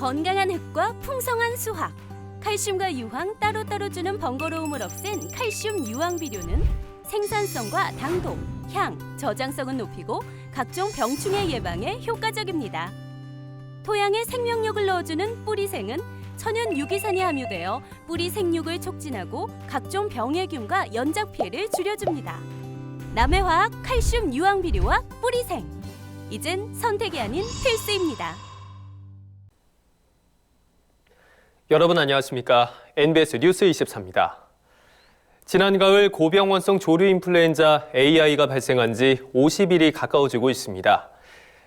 건강한 흙과 풍성한 수확, 칼슘과 유황 따로따로 주는 번거로움을 없앤 칼슘 유황 비료는 생산성과 당도, 향, 저장성은 높이고 각종 병충해 예방에 효과적입니다. 토양에 생명력을 넣어주는 뿌리생은 천연 유기산이 함유되어 뿌리 생육을 촉진하고 각종 병해균과 연작 피해를 줄여줍니다. 남해화학 칼슘 유황 비료와 뿌리생. 이젠 선택이 아닌 필수입니다. 여러분 안녕하십니까? NBS 뉴스 24입니다. 지난 가을 고병원성 조류 인플루엔자 AI가 발생한 지 50일이 가까워지고 있습니다.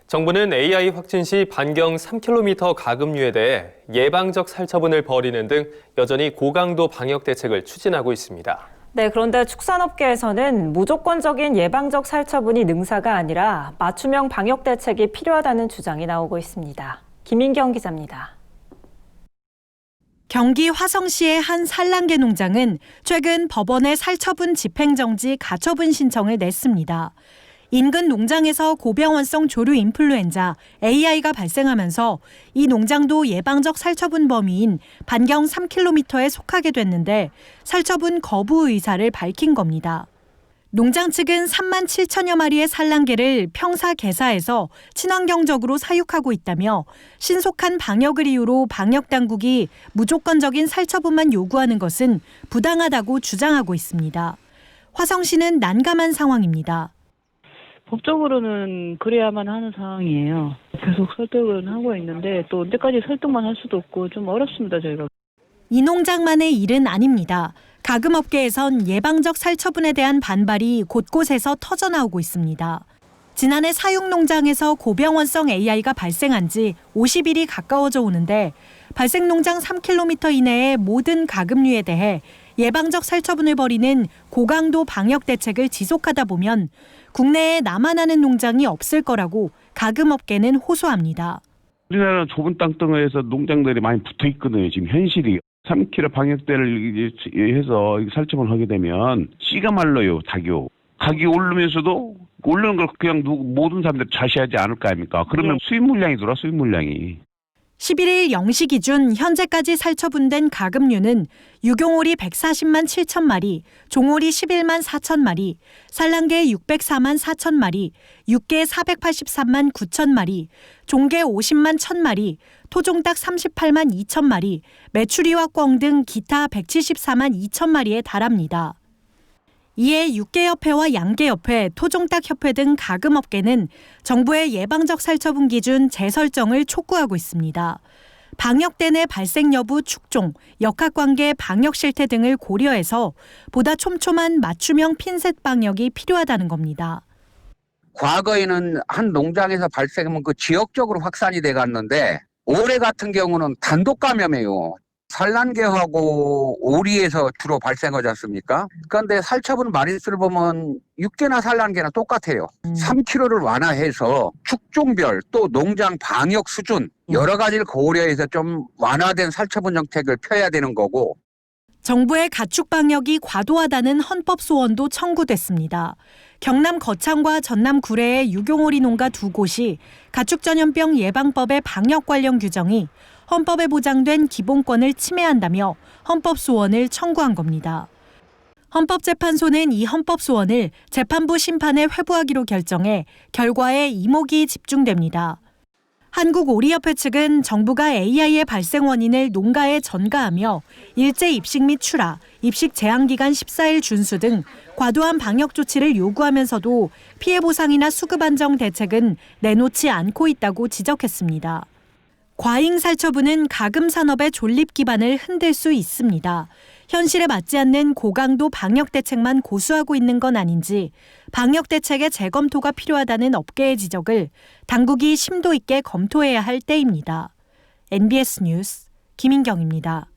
정부는 AI 확진 시 반경 3km 가급류에 대해 예방적 살처분을 벌이는 등 여전히 고강도 방역 대책을 추진하고 있습니다. 네, 그런데 축산업계에서는 무조건적인 예방적 살처분이 능사가 아니라 맞춤형 방역 대책이 필요하다는 주장이 나오고 있습니다. 김인경 기자입니다. 경기 화성시의 한 산란개 농장은 최근 법원에 살처분 집행정지 가처분 신청을 냈습니다. 인근 농장에서 고병원성 조류 인플루엔자 AI가 발생하면서 이 농장도 예방적 살처분 범위인 반경 3km에 속하게 됐는데 살처분 거부 의사를 밝힌 겁니다. 농장 측은 3만 7천여 마리의 산란개를 평사 개사해서 친환경적으로 사육하고 있다며 신속한 방역을 이유로 방역 당국이 무조건적인 살처분만 요구하는 것은 부당하다고 주장하고 있습니다. 화성시는 난감한 상황입니다. 법적으로는 그래야만 하는 상황이에요. 계속 설득은 하고 있는데 또 언제까지 설득만 할 수도 없고 좀 어렵습니다, 저희가. 이 농장만의 일은 아닙니다. 가금업계에선 예방적 살처분에 대한 반발이 곳곳에서 터져나오고 있습니다. 지난해 사육농장에서 고병원성 AI가 발생한 지 50일이 가까워져 오는데 발생 농장 3km 이내의 모든 가금류에 대해 예방적 살처분을 벌이는 고강도 방역 대책을 지속하다 보면 국내에 남아나는 농장이 없을 거라고 가금업계는 호소합니다. 우리나라는 좁은 땅덩어리에서 농장들이 많이 붙어 있거든요. 지금 현실이 3km 방역대를 이제 해서 살처분 하게 되면 씨가 말라요. 닭이요. 가격이 오르면서도 오르는 걸 그냥 누구 모든 사람들이 자시하지 않을 거 아닙니까? 그러면 수입 물량이 들어 수입 물량이. 11일 0시 기준 현재까지 살처분된 가금류는 유경오리 140만 7천 마리, 종오리 11만 4천 마리, 산란개 604만 4천 마리, 육개 483만 9천 마리, 종개 50만 1천 마리, 토종닭 38만 2천 마리, 메추리와 꿩 등 기타 174만 2천 마리에 달합니다. 이에 육계협회와 양계협회, 토종닭협회 등 가금업계는 정부의 예방적 살처분 기준 재설정을 촉구하고 있습니다. 방역대 내 발생 여부 축종, 역학관계 방역 실태 등을 고려해서 보다 촘촘한 맞춤형 핀셋 방역이 필요하다는 겁니다. 과거에는 한 농장에서 발생하면 그 지역적으로 확산이 돼 갔는데 올해 같은 경우는 단독 감염이에요. 산란계하고 오리에서 주로 발생하지 않습니까? 그런데 살처분 마리수를 보면 육개나 산란계나 똑같아요. 3kg를 완화해서 축종별 또 농장 방역 수준 여러 가지를 고려해서 좀 완화된 살처분 정책을 펴야 되는 거고 정부의 가축 방역이 과도하다는 헌법 소원도 청구됐습니다. 경남 거창과 전남 구례의 유경오리 농가 두 곳이 가축 전염병 예방법의 방역 관련 규정이 헌법에 보장된 기본권을 침해한다며 헌법 소원을 청구한 겁니다. 헌법재판소는 이 헌법 소원을 재판부 심판에 회부하기로 결정해 결과에 이목이 집중됩니다. 한국오리협회 측은 정부가 AI의 발생 원인을 농가에 전가하며 일제 입식 및 출하, 입식 제한 기간 14일 준수 등 과도한 방역 조치를 요구하면서도 피해 보상이나 수급 안정 대책은 내놓지 않고 있다고 지적했습니다. 과잉 살처분은 가금 산업의 존립 기반을 흔들 수 있습니다. 현실에 맞지 않는 고강도 방역 대책만 고수하고 있는 건 아닌지 방역 대책의 재검토가 필요하다는 업계의 지적을 당국이 심도 있게 검토해야 할 때입니다. NBS 뉴스 김인경입니다.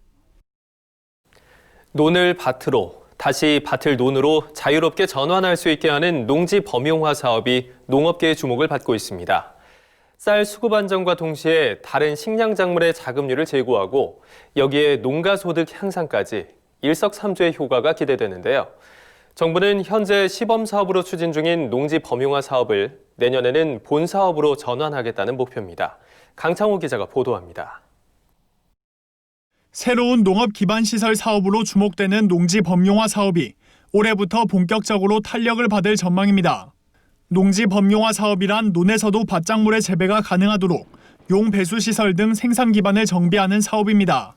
논을 밭으로 다시 밭을 논으로 자유롭게 전환할 수 있게 하는 농지 범용화 사업이 농업계의 주목을 받고 있습니다. 쌀 수급 안정과 동시에 다른 식량 작물의 자급률을 제고하고 여기에 농가 소득 향상까지 일석삼조의 효과가 기대되는데요. 정부는 현재 시범 사업으로 추진 중인 농지 범용화 사업을 내년에는 본 사업으로 전환하겠다는 목표입니다. 강창호 기자가 보도합니다. 새로운 농업 기반 시설 사업으로 주목되는 농지 범용화 사업이 올해부터 본격적으로 탄력을 받을 전망입니다. 농지 범용화 사업이란 논에서도 밭작물의 재배가 가능하도록 용 배수 시설 등 생산 기반을 정비하는 사업입니다.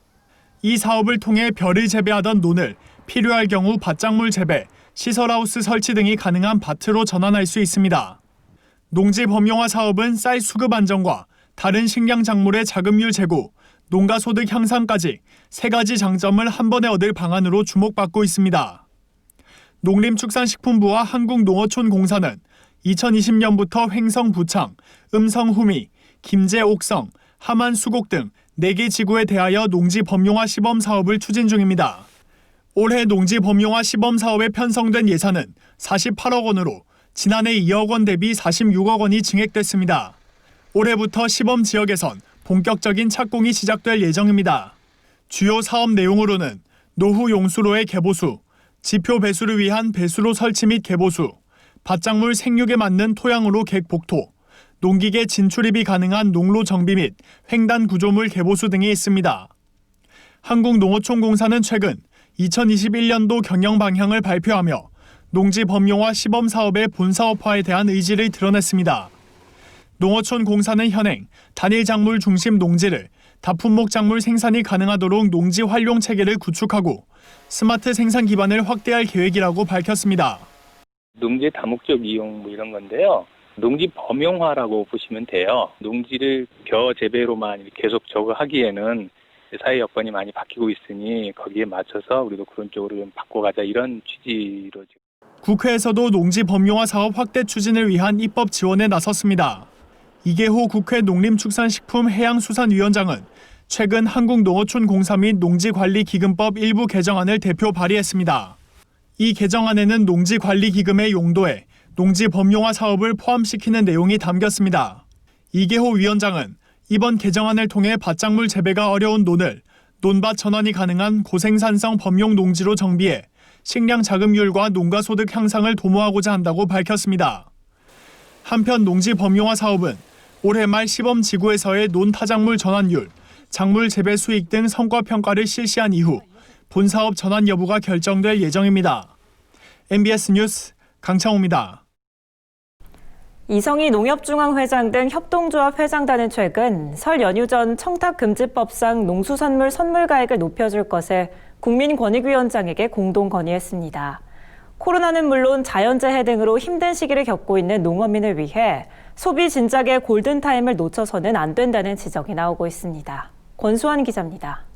이 사업을 통해 벼를 재배하던 논을 필요할 경우 밭작물 재배, 시설하우스 설치 등이 가능한 밭으로 전환할 수 있습니다. 농지 범용화 사업은 쌀 수급 안정과 다른 식량 작물의 자급률 제고, 농가 소득 향상까지 세 가지 장점을 한 번에 얻을 방안으로 주목받고 있습니다. 농림축산식품부와 한국농어촌공사는 2020년부터 횡성 부창, 음성 후미, 김제 옥성, 하만 수곡 등 4개 지구에 대하여 농지 범용화 시범 사업을 추진 중입니다. 올해 농지 범용화 시범 사업에 편성된 예산은 48억 원으로 지난해 2억 원 대비 46억 원이 증액됐습니다. 올해부터 시범 지역에선 본격적인 착공이 시작될 예정입니다. 주요 사업 내용으로는 노후 용수로의 개보수, 지표 배수를 위한 배수로 설치 및 개보수, 밭작물 생육에 맞는 토양으로 객 복토, 농기계 진출입이 가능한 농로 정비 및 횡단 구조물 개보수 등이 있습니다. 한국농어촌공사는 최근 2021년도 경영 방향을 발표하며 농지 범용화 시범 사업의 본사업화에 대한 의지를 드러냈습니다. 농어촌 공사는 현행 단일 작물 중심 농지를 다품목 작물 생산이 가능하도록 농지 활용 체계를 구축하고 스마트 생산 기반을 확대할 계획이라고 밝혔습니다. 농지 다목적 이용 뭐 이런 건데요. 농지 범용화라고 보시면 돼요. 농지를 벼 재배로만 계속 저거 하기에는 사회 여건이 많이 바뀌고 있으니 거기에 맞춰서 우리도 그런 쪽으로 좀 바꿔가자 이런 취지로 지금 국회에서도 농지 범용화 사업 확대 추진을 위한 입법 지원에 나섰습니다. 이계호 국회 농림축산식품해양수산위원장은 최근 한국농어촌공사 및 농지관리기금법 일부 개정안을 대표 발의했습니다. 이 개정안에는 농지 관리 기금의 용도에 농지 범용화 사업을 포함시키는 내용이 담겼습니다. 이계호 위원장은 이번 개정안을 통해 밭작물 재배가 어려운 논을 논밭 전환이 가능한 고생산성 범용 농지로 정비해 식량 자급률과 농가 소득 향상을 도모하고자 한다고 밝혔습니다. 한편 농지 범용화 사업은 올해 말 시범 지구에서의 논 타작물 전환율, 작물 재배 수익 등 성과 평가를 실시한 이후 본 사업 전환 여부가 결정될 예정입니다. MBS 뉴스 강창호입니다. 이성희 농협중앙회장 등 협동조합 회장단은 최근 설 연휴 전 청탁금지법상 농수산물 선물가액을 높여줄 것을 국민권익위원장에게 공동 건의했습니다. 코로나는 물론 자연재해 등으로 힘든 시기를 겪고 있는 농어민을 위해 소비 진작의 골든타임을 놓쳐서는 안 된다는 지적이 나오고 있습니다. 권수환 기자입니다.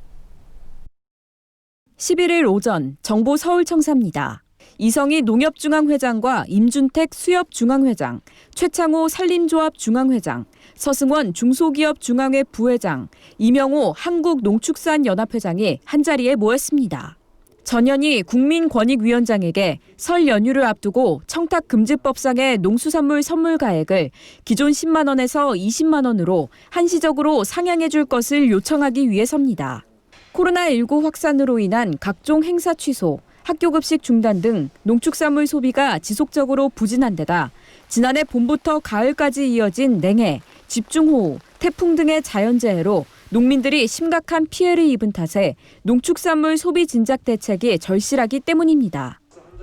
11일 오전 정보 서울청사입니다. 이성희 농협중앙회장과 임준택 수협중앙회장, 최창호 산림조합 중앙회장, 서승원 중소기업 중앙회 부회장, 이명호 한국농축산연합회장이 한자리에 모였습니다. 전현희 국민권익위원장에게 설 연휴를 앞두고 청탁금지법상의 농수산물 선물가액을 기존 10만 원에서 20만 원으로 한시적으로 상향해 줄 것을 요청하기 위해서입니다. 코로나19 확산으로 인한 각종 행사 취소, 학교 급식 중단 등 농축산물 소비가 지속적으로 부진한 데다 지난해 봄부터 가을까지 이어진 냉해, 집중호우, 태풍 등의 자연재해로 농민들이 심각한 피해를 입은 탓에 농축산물 소비 진작 대책이 절실하기 때문입니다.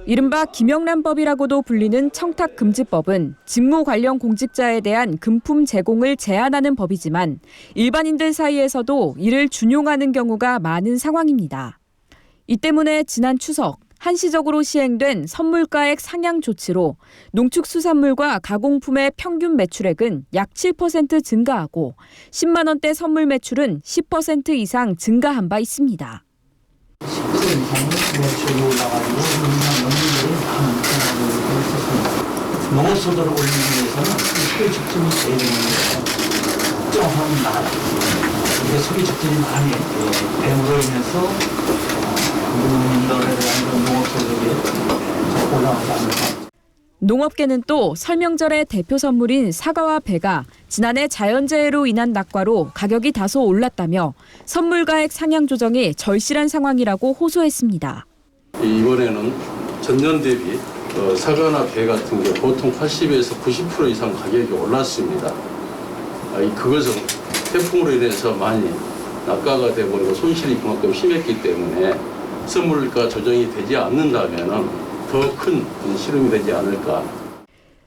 이른바 김영란법이라고도 불리는 청탁금지법은 직무 관련 공직자에 대한 금품 제공을 제한하는 법이지만 일반인들 사이에서도 이를 준용하는 경우가 많은 상황입니다. 이 때문에 지난 추석 한시적으로 시행된 선물가액 상향 조치로 농축수산물과 가공품의 평균 매출액은 약 7% 증가하고 10만 원대 선물 매출은 10% 이상 증가한 바 있습니다. 매출이 올라가지고 농민들이 많은 있었습니다. 농업소득을 올리기 위해서는 소비 적정이 돼야 되는데 특정하면 나가다. 이게 소비 적정이 많이 됨으로 인해서 농민들에 대한 농업소득이 올라가지 않는다. 농업계는 또 설명절의 대표 선물인 사과와 배가 지난해 자연재해로 인한 낙과로 가격이 다소 올랐다며 선물 가액 상향 조정이 절실한 상황이라고 호소했습니다. 이번에는 전년 대비 어, 사과나 배 같은 게 보통 80에서 90% 이상 가격이 올랐습니다. 아, 이 그것은 태풍으로 인해서 많이 낙가가 되버리고 손실이 그만큼 심했기 때문에 수물가 조정이 되지 않는다면 더 큰 실험이 되지 않을까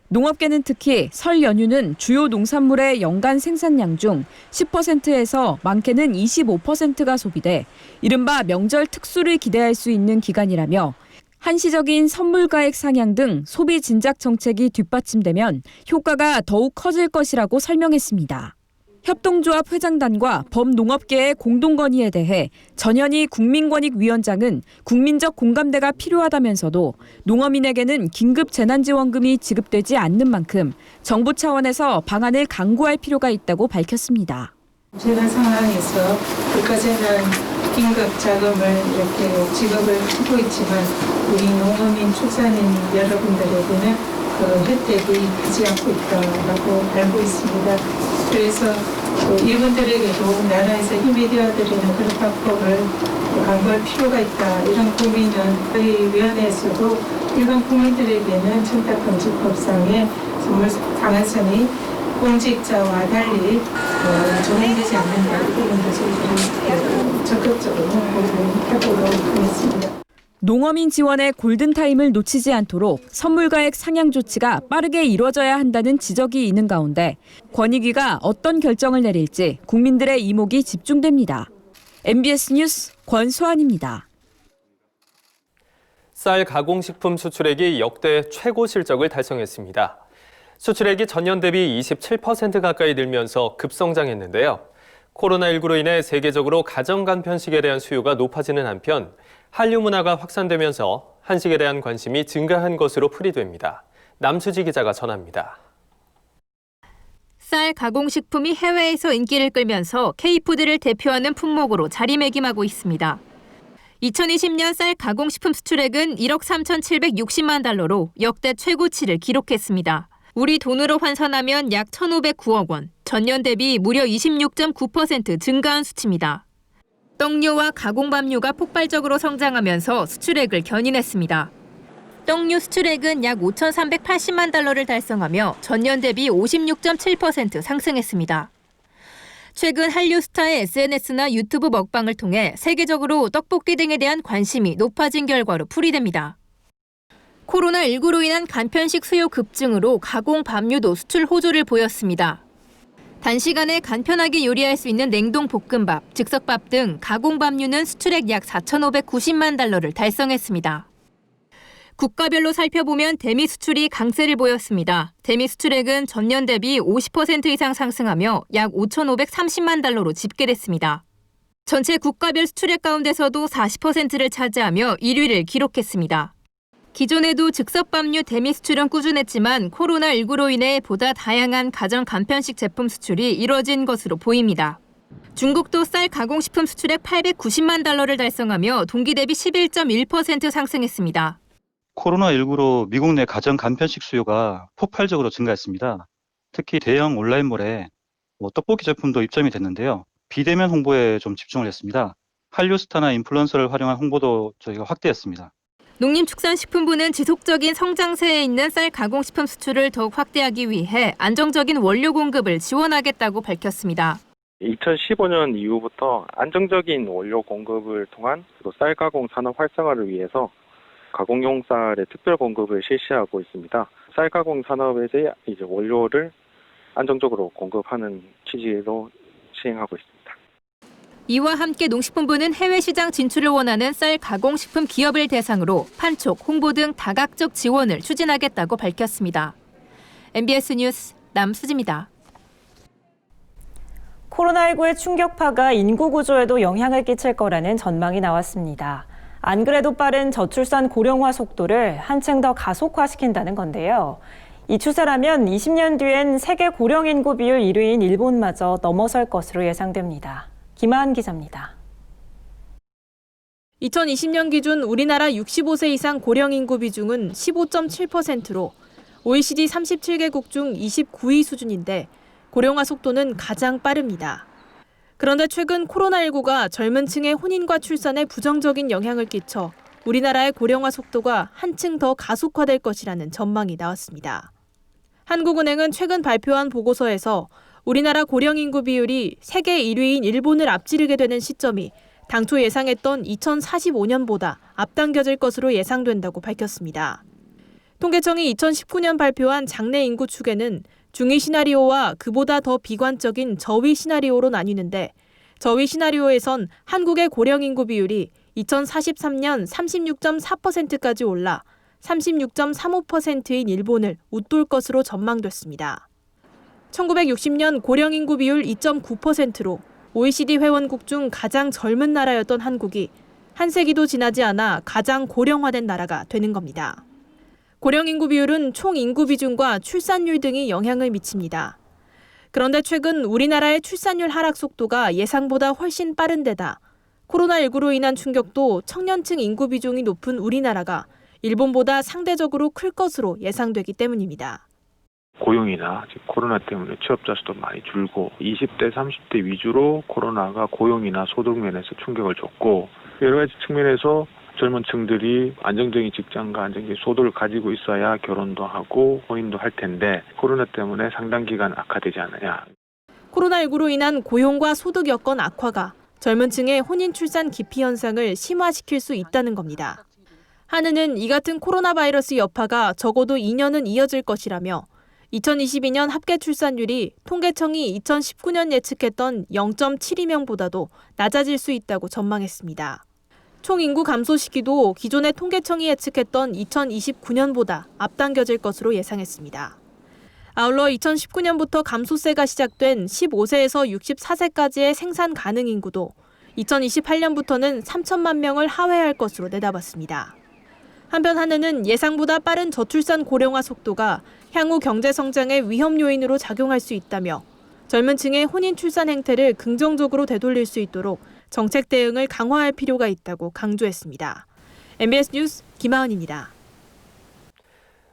농업계는 특히 설 연휴는 주요 농산물의 연간 생산량 중 10%에서 많게는 25%가 소비돼 이른바 명절 특수를 기대할 수 있는 기간이라며 한시적인 선물 가액 상향 등 소비 진작 정책이 뒷받침되면 효과가 더욱 커질 것이라고 설명했습니다. 협동조합 회장단과 범농업계의 공동 건의에 대해 전현희 국민권익위원장은 국민적 공감대가 필요하다면서도 농어민에게는 긴급 재난지원금이 지급되지 않는 만큼 정부 차원에서 방안을 강구할 필요가 있다고 밝혔습니다. 재난 상황에서 국가재난 긴급 자금을 이렇게 지급을 하고 있지만 우리 농어민 출산인 여러분들에게는 그 혜택이 가지 않고 있다고 알고 있습니다. 그래서 또 이분들에게도 나라에서 힘이 되어드리는 그런 방법을 강구할 필요가 있다. 이런 고민은 저희 위원회에서도 일반 국민들에게는 청탁금지법상의 선물 상한선이 공직자와 달리 어, 적용되지 않는다. 이 부분도 저희들이 적극적으로 홍보를 해보도록 하겠습니다. 농어민 지원의 골든타임을 놓치지 않도록 선물가액 상향 조치가 빠르게 이뤄져야 한다는 지적이 있는 가운데 권익위가 어떤 결정을 내릴지 국민들의 이목이 집중됩니다. MBS 뉴스 권수환입니다. 쌀 가공식품 수출액이 역대 최고 실적을 달성했습니다. 수출액이 전년 대비 27% 가까이 늘면서 급성장했는데요. 코로나19로 인해 세계적으로 가정 간편식에 대한 수요가 높아지는 한편 한류 문화가 확산되면서 한식에 대한 관심이 증가한 것으로 풀이됩니다. 남수지 기자가 전합니다. 쌀 가공식품이 해외에서 인기를 끌면서 K푸드를 대표하는 품목으로 자리매김하고 있습니다. 2020년 쌀 가공식품 수출액은 1억 3,760만 달러로 역대 최고치를 기록했습니다. 우리 돈으로 환산하면 약 1,509억 원, 전년 대비 무려 26.9% 증가한 수치입니다. 떡류와 가공밥류가 폭발적으로 성장하면서 수출액을 견인했습니다. 떡류 수출액은 약 5,380만 달러를 달성하며 전년 대비 56.7% 상승했습니다. 최근 한류 스타의 SNS나 유튜브 먹방을 통해 세계적으로 떡볶이 등에 대한 관심이 높아진 결과로 풀이됩니다. 코로나19로 인한 간편식 수요 급증으로 가공 밥류도 수출 호조를 보였습니다. 단시간에 간편하게 요리할 수 있는 냉동 볶음밥, 즉석밥 등 가공 밥류는 수출액 약 4,590만 달러를 달성했습니다. 국가별로 살펴보면 대미 수출이 강세를 보였습니다. 대미 수출액은 전년 대비 50% 이상 상승하며 약 5,530만 달러로 집계됐습니다. 전체 국가별 수출액 가운데서도 40%를 차지하며 1위를 기록했습니다. 기존에도 즉석밥류 대미 수출은 꾸준했지만 코로나19로 인해 보다 다양한 가정 간편식 제품 수출이 이뤄진 것으로 보입니다. 중국도 쌀 가공식품 수출액 890만 달러를 달성하며 동기 대비 11.1% 상승했습니다. 코로나19로 미국 내 가정 간편식 수요가 폭발적으로 증가했습니다. 특히 대형 온라인몰에 뭐 떡볶이 제품도 입점이 됐는데요. 비대면 홍보에 좀 집중을 했습니다. 한류스타나 인플루언서를 활용한 홍보도 저희가 확대했습니다. 농림축산식품부는 지속적인 성장세에 있는 쌀 가공식품 수출을 더욱 확대하기 위해 안정적인 원료 공급을 지원하겠다고 밝혔습니다. 2015년 이후부터 안정적인 원료 공급을 통한 쌀 가공 산업 활성화를 위해서 가공용 쌀의 특별 공급을 실시하고 있습니다. 쌀 가공 산업에서 이제 원료를 안정적으로 공급하는 취지로 시행하고 있습니다. 이와 함께 농식품부는 해외 시장 진출을 원하는 쌀 가공식품 기업을 대상으로 판촉, 홍보 등 다각적 지원을 추진하겠다고 밝혔습니다. MBS 뉴스 남수지입니다. 코로나19의 충격파가 인구 구조에도 영향을 끼칠 거라는 전망이 나왔습니다. 안 그래도 빠른 저출산 고령화 속도를 한층 더 가속화시킨다는 건데요. 이 추세라면 20년 뒤엔 세계 고령 인구 비율 1위인 일본마저 넘어설 것으로 예상됩니다. 김하은 기자입니다. 2020년 기준 우리나라 65세 이상 고령 인구 비중은 15.7%로 OECD 37개국 중 29위 수준인데 고령화 속도는 가장 빠릅니다. 그런데 최근 코로나19가 젊은 층의 혼인과 출산에 부정적인 영향을 끼쳐 우리나라의 고령화 속도가 한층 더 가속화될 것이라는 전망이 나왔습니다. 한국은행은 최근 발표한 보고서에서 우리나라 고령 인구 비율이 세계 1위인 일본을 앞지르게 되는 시점이 당초 예상했던 2045년보다 앞당겨질 것으로 예상된다고 밝혔습니다. 통계청이 2019년 발표한 장래 인구 추계는 중위 시나리오와 그보다 더 비관적인 저위 시나리오로 나뉘는데 저위 시나리오에선 한국의 고령 인구 비율이 2043년 36.4%까지 올라 36.35%인 일본을 웃돌 것으로 전망됐습니다. 1960년 고령 인구 비율 2.9%로 OECD 회원국 중 가장 젊은 나라였던 한국이 한 세기도 지나지 않아 가장 고령화된 나라가 되는 겁니다. 고령 인구 비율은 총 인구 비중과 출산율 등이 영향을 미칩니다. 그런데 최근 우리나라의 출산율 하락 속도가 예상보다 훨씬 빠른 데다 코로나19로 인한 충격도 청년층 인구 비중이 높은 우리나라가 일본보다 상대적으로 클 것으로 예상되기 때문입니다. 고용이나 즉 코로나 때문에 취업자 수도 많이 줄고 20대, 30대 위주로 코로나가 고용이나 소득 면에서 충격을 줬고 여러 가지 측면에서 젊은 층들이 안정적인 직장과 안정적인 소득을 가지고 있어야 결혼도 하고 혼인도 할 텐데 코로나 때문에 상당 기간 악화되지 않느냐. 코로나19로 인한 고용과 소득 여건 악화가 젊은 층의 혼인 출산 기피 현상을 심화시킬 수 있다는 겁니다. 한은은 이 같은 코로나 바이러스 여파가 적어도 2년은 이어질 것이라며 2022년 합계 출산율이 통계청이 2019년 예측했던 0.72명보다도 낮아질 수 있다고 전망했습니다. 총 인구 감소 시기도 기존의 통계청이 예측했던 2029년보다 앞당겨질 것으로 예상했습니다. 아울러 2019년부터 감소세가 시작된 15세에서 64세까지의 생산 가능 인구도 2028년부터는 3천만 명을 하회할 것으로 내다봤습니다. 한편 한은은 예상보다 빠른 저출산 고령화 속도가 향후 경제 성장의 위험 요인으로 작용할 수 있다며 젊은 층의 혼인 출산 행태를 긍정적으로 되돌릴 수 있도록 정책 대응을 강화할 필요가 있다고 강조했습니다. MBS 뉴스 김하은입니다.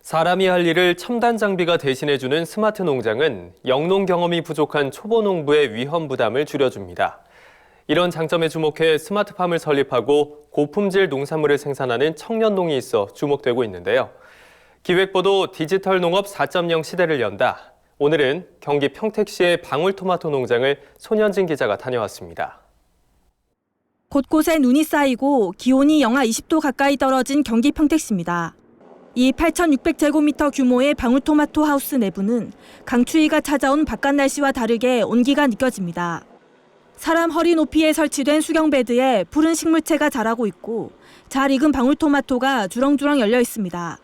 사람이 할 일을 첨단 장비가 대신해주는 스마트 농장은 영농 경험이 부족한 초보 농부의 위험 부담을 줄여줍니다. 이런 장점에 주목해 스마트팜을 설립하고 고품질 농산물을 생산하는 청년농이 있어 주목되고 있는데요. 기획보도 디지털 농업 4.0 시대를 연다. 오늘은 경기 평택시의 방울토마토 농장을 손현진 기자가 다녀왔습니다. 곳곳에 눈이 쌓이고 기온이 영하 20도 가까이 떨어진 경기 평택시입니다. 이 8,600제곱미터 규모의 방울토마토 하우스 내부는 강추위가 찾아온 바깥 날씨와 다르게 온기가 느껴집니다. 사람 허리 높이에 설치된 수경 베드에 푸른 식물체가 자라고 있고 잘 익은 방울토마토가 주렁주렁 열려 있습니다.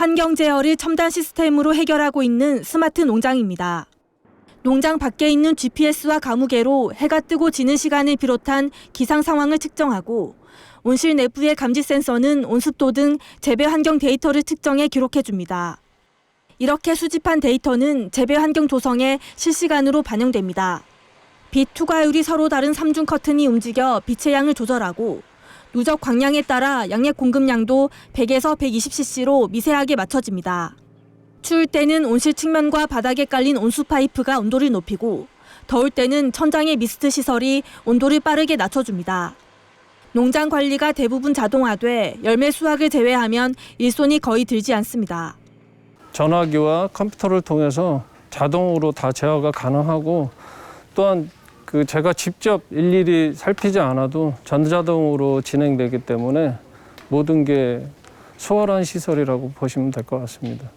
환경 제어를 첨단 시스템으로 해결하고 있는 스마트 농장입니다. 농장 밖에 있는 GPS와 가무계로 해가 뜨고 지는 시간을 비롯한 기상 상황을 측정하고 온실 내부의 감지 센서는 온습도 등 재배 환경 데이터를 측정해 기록해 줍니다. 이렇게 수집한 데이터는 재배 환경 조성에 실시간으로 반영됩니다. 빛 투과율이 서로 다른 삼중 커튼이 움직여 빛의 양을 조절하고 누적 광량에 따라 양액 공급량도 100에서 120cc로 미세하게 맞춰집니다. 추울 때는 온실 측면과 바닥에 깔린 온수 파이프가 온도를 높이고 더울 때는 천장의 미스트 시설이 온도를 빠르게 낮춰줍니다. 농장 관리가 대부분 자동화돼 열매 수확을 제외하면 일손이 거의 들지 않습니다. 전화기와 컴퓨터를 통해서 자동으로 다 제어가 가능하고 또한 그 제가 직접 일일이 살피지 않아도 전자동으로 진행되기 때문에 모든 게 수월한 시설이라고 보시면 될 것 같습니다.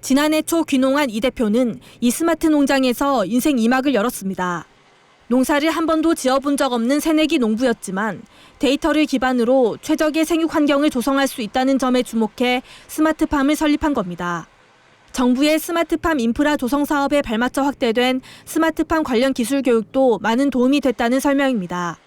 지난해 초 귀농한 이 대표는 이 스마트 농장에서 인생 2막을 열었습니다. 농사를 한 번도 지어본 적 없는 새내기 농부였지만 데이터를 기반으로 최적의 생육 환경을 조성할 수 있다는 점에 주목해 스마트팜을 설립한 겁니다. 정부의 스마트팜 인프라 조성 사업에 발맞춰 확대된 스마트팜 관련 기술 교육도 많은 도움이 됐다는 설명입니다.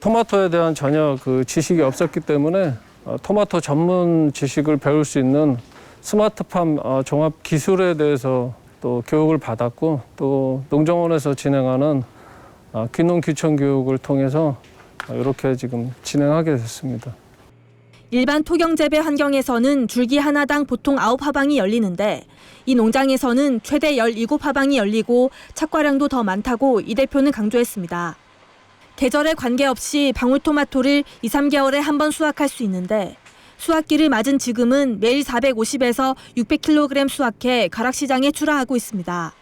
토마토에 대한 전혀 그 지식이 없었기 때문에 어, 토마토 전문 지식을 배울 수 있는 스마트팜 어, 종합 기술에 대해서 또 교육을 받았고 또 농정원에서 진행하는 어, 귀농 귀촌 교육을 통해서 이렇게 지금 진행하게 됐습니다. 일반 토경 재배 환경에서는 줄기 하나당 보통 9화방이 열리는데 이 농장에서는 최대 17화방이 열리고 착과량도 더 많다고 이 대표는 강조했습니다. 계절에 관계없이 방울토마토를 2, 3개월에 한 번 수확할 수 있는데 수확기를 맞은 지금은 매일 450에서 600kg 수확해 가락시장에 출하하고 있습니다.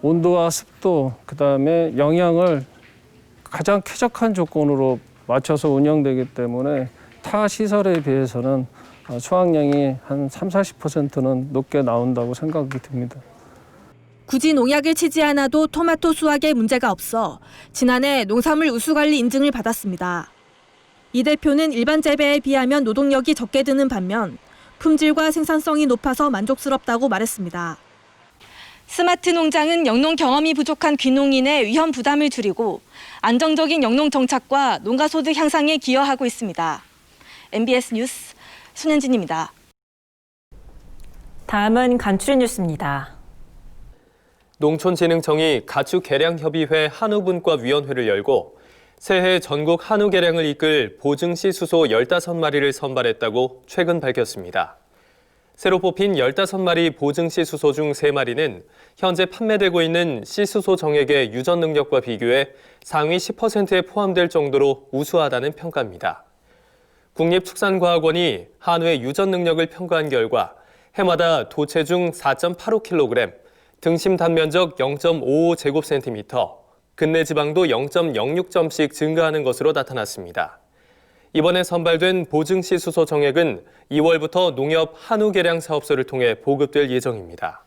온도와 습도, 그다음에 영양을 가장 쾌적한 조건으로 맞춰서 운영되기 때문에 타 시설에 비해서는 어, 수확량이 한 3, 40%는 높게 나온다고 생각이 듭니다. 굳이 농약을 치지 않아도 토마토 수확에 문제가 없어 지난해 농산물 우수관리 인증을 받았습니다. 이 대표는 일반 재배에 비하면 노동력이 적게 드는 반면 품질과 생산성이 높아서 만족스럽다고 말했습니다. 스마트 농장은 영농 경험이 부족한 귀농인의 위험 부담을 줄이고 안정적인 영농 정착과 농가 소득 향상에 기여하고 있습니다. MBS 뉴스 손현진입니다. 다음은 간추린 뉴스입니다. 농촌진흥청이 가축개량협의회 한우분과 위원회를 열고 새해 전국 한우 개량을 이끌 보증시 수소 15마리를 선발했다고 최근 밝혔습니다. 새로 뽑힌 15마리 보증시 수소 중 3마리는 현재 판매되고 있는 시수소 정액의 유전 능력과 비교해 상위 10%에 포함될 정도로 우수하다는 평가입니다. 국립축산과학원이 한우의 유전 능력을 평가한 결과 해마다 도체 중 4.85kg, 등심 단면적 0.55제곱센티미터, 근내 지방도 0.06점씩 증가하는 것으로 나타났습니다. 이번에 선발된 보증시 수소 정액은 2월부터 농협 한우 개량 사업소를 통해 보급될 예정입니다.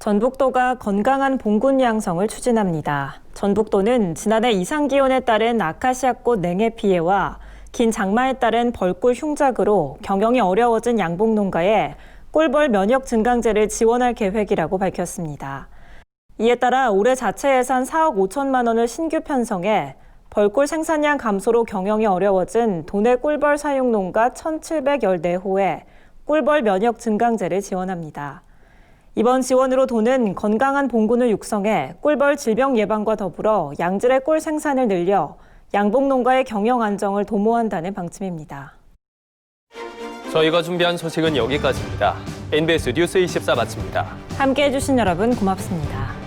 전북도가 건강한 봉군 양성을 추진합니다. 전북도는 지난해 이상 기온에 따른 아카시아꽃 냉해 피해와 긴 장마에 따른 벌꿀 흉작으로 경영이 어려워진 양봉 농가에 꿀벌 면역 증강제를 지원할 계획이라고 밝혔습니다. 이에 따라 올해 자체 예산 4억 5천만 원을 신규 편성해 벌꿀 생산량 감소로 경영이 어려워진 도내 꿀벌 사육 농가 1,714호에 꿀벌 면역 증강제를 지원합니다. 이번 지원으로 도는 건강한 봉군을 육성해 꿀벌 질병 예방과 더불어 양질의 꿀 생산을 늘려 양봉 농가의 경영 안정을 도모한다는 방침입니다. 저희가 준비한 소식은 여기까지입니다. NBS 뉴스 24 마칩니다. 함께해 주신 여러분 고맙습니다.